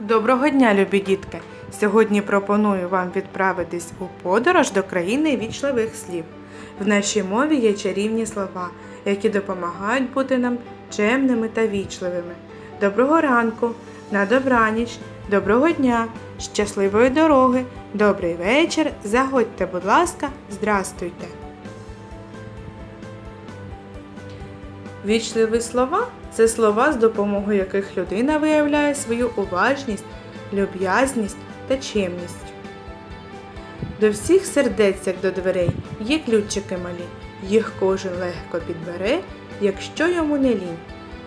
Доброго дня, любі дітки! Сьогодні пропоную вам відправитись у подорож до країни вічливих слів. В нашій мові є чарівні слова, які допомагають бути нам чемними та вічливими. Доброго ранку, на добраніч, доброго дня, щасливої дороги, добрий вечір. Заходьте, будь ласка, здрастуйте. Вічливі слова це слова, з допомогою яких людина виявляє свою уважність, люб'язність та чемність. До всіх сердець, як до дверей, є ключики малі, їх кожен легко підбере, якщо йому не лінь.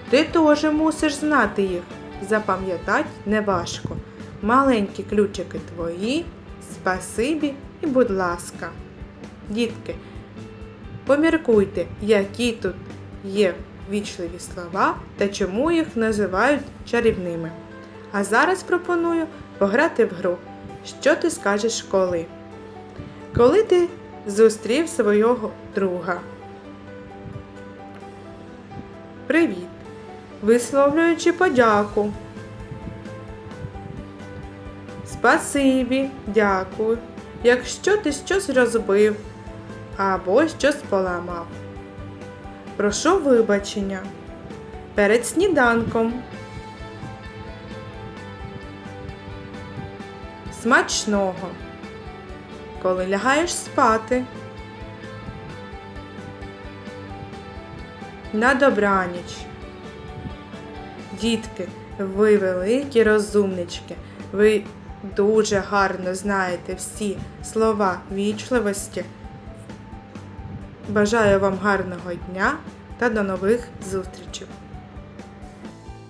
Ти теж мусиш знати їх, запам'ятать неважко. Маленькі ключики твої, спасибі і будь ласка. Дітки, Поміркуйте, які тут є вічливі слова та чому їх називають чарівними. А зараз пропоную пограти в гру. Що ти скажеш коли? Коли ти зустрів свого друга? Привіт! Висловлюючи подяку. Спасибі, дякую. Якщо ти щось розбив або щось поламав. Прошу вибачення. Перед сніданком. Смачного. Коли лягаєш спати. На добраніч. Дітки, ви великі розумнички. Ви дуже гарно знаєте всі слова вічливості. Бажаю вам гарного дня та до нових зустрічей!